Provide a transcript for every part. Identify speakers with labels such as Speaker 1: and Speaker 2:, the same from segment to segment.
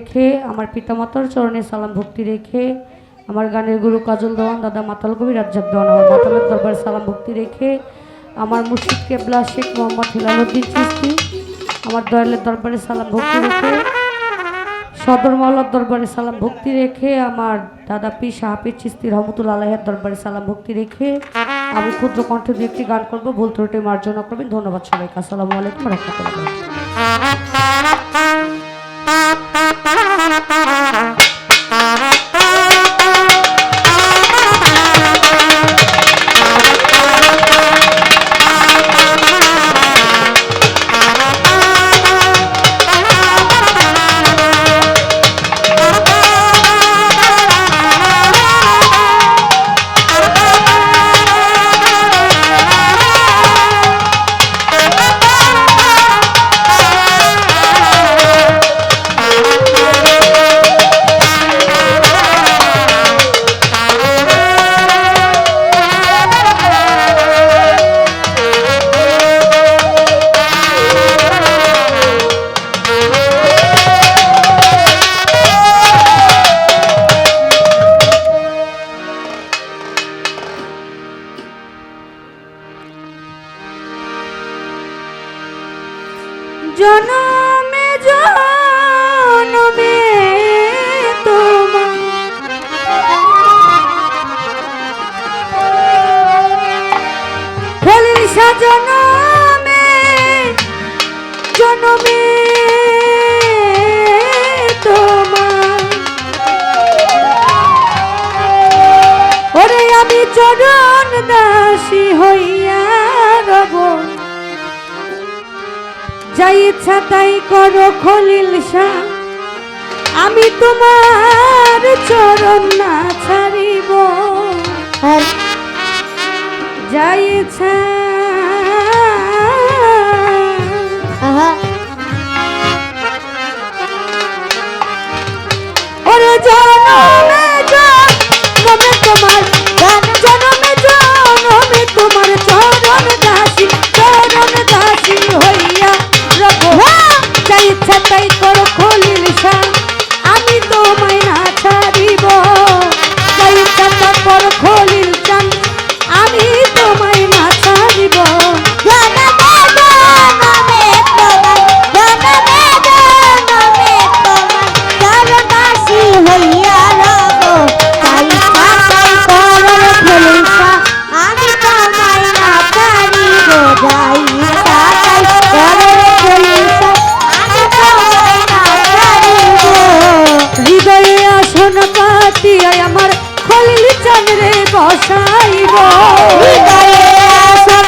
Speaker 1: রেখে, আমার পিতামাতার চরণে সালাম ভক্তি রেখে, আমার গানের গুরু কাজল দেওয়ান, দাদা মাতাল কবি রাজ্জাক দেওয়ান, আমার মাতালের দরবারে সালাম ভক্তি রেখে, আমার মুর্শিদ কেবলা শেখ মোহাম্মদ হিলালুদ্দিন চিস্তি আমার দয়ালের দরবারে সালাম ভক্তি রেখে, সদর মাওলার দরবারে সালাম ভক্তি রেখে, আমার দাদা পি শাহাপির চিস্তি রহমতুল আলাহের দরবারে সালাম ভক্তি রেখে, আমি ক্ষুদ্র কণ্ঠে দু একটি গান করব, ভুল ত্রুটি মার্জনা করবেন। ধন্যবাদ সবাইকে। আসসালামু আলাইকুম রহমতুল্লাহ। জনমে জনমে তোমার ফলির সাজনমে জনমে তোমার ওরে আমি চরণ দাসী হইয়া যাই ইচ্ছা তাই করো খলিল শাহ। আমি তোমার চরণ না ছাড়িব। যাই ইচ্ছা। ওরে জনমে ইচ্ছা তাই করো বসাইব। হৃদয়ে আসন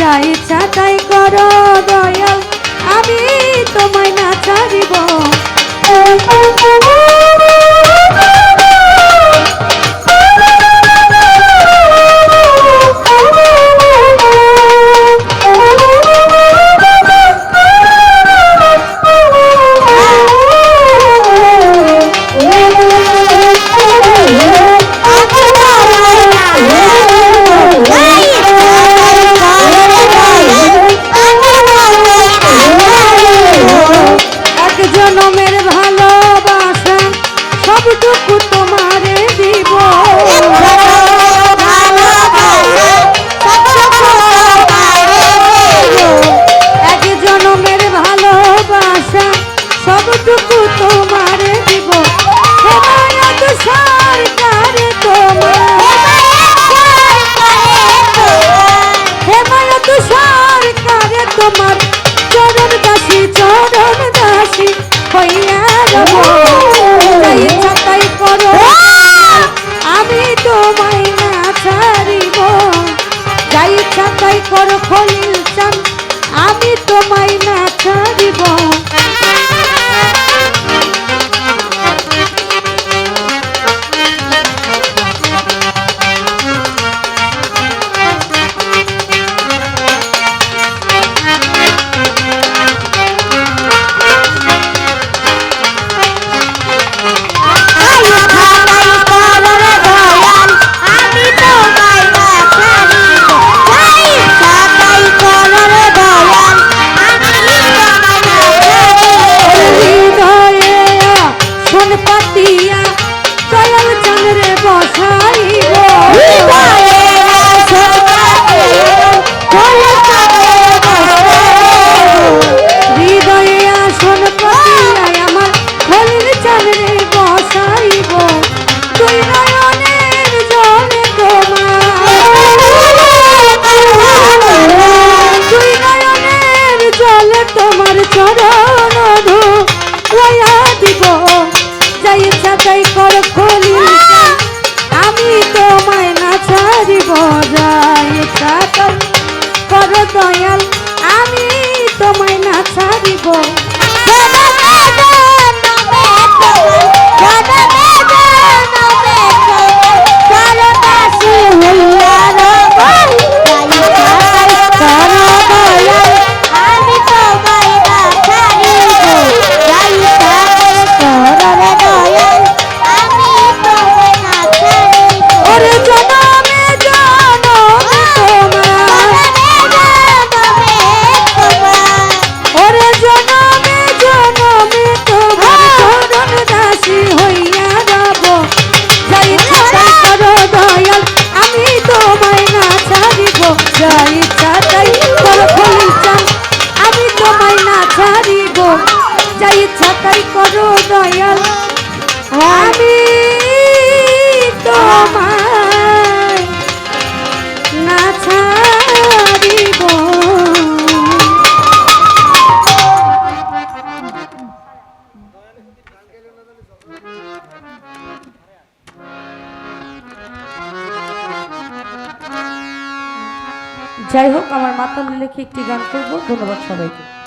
Speaker 1: যা ইচ্ছা তাই কর দয়াল। আমি তোমায় না ছাড়িব। আমি তোমায় না ছাড়িব। যাই ছাতাই করো খোল Bye. যাই হোক আমার মাতাল লেখে একটি গান করব। ধন্যবাদ সবাইকে।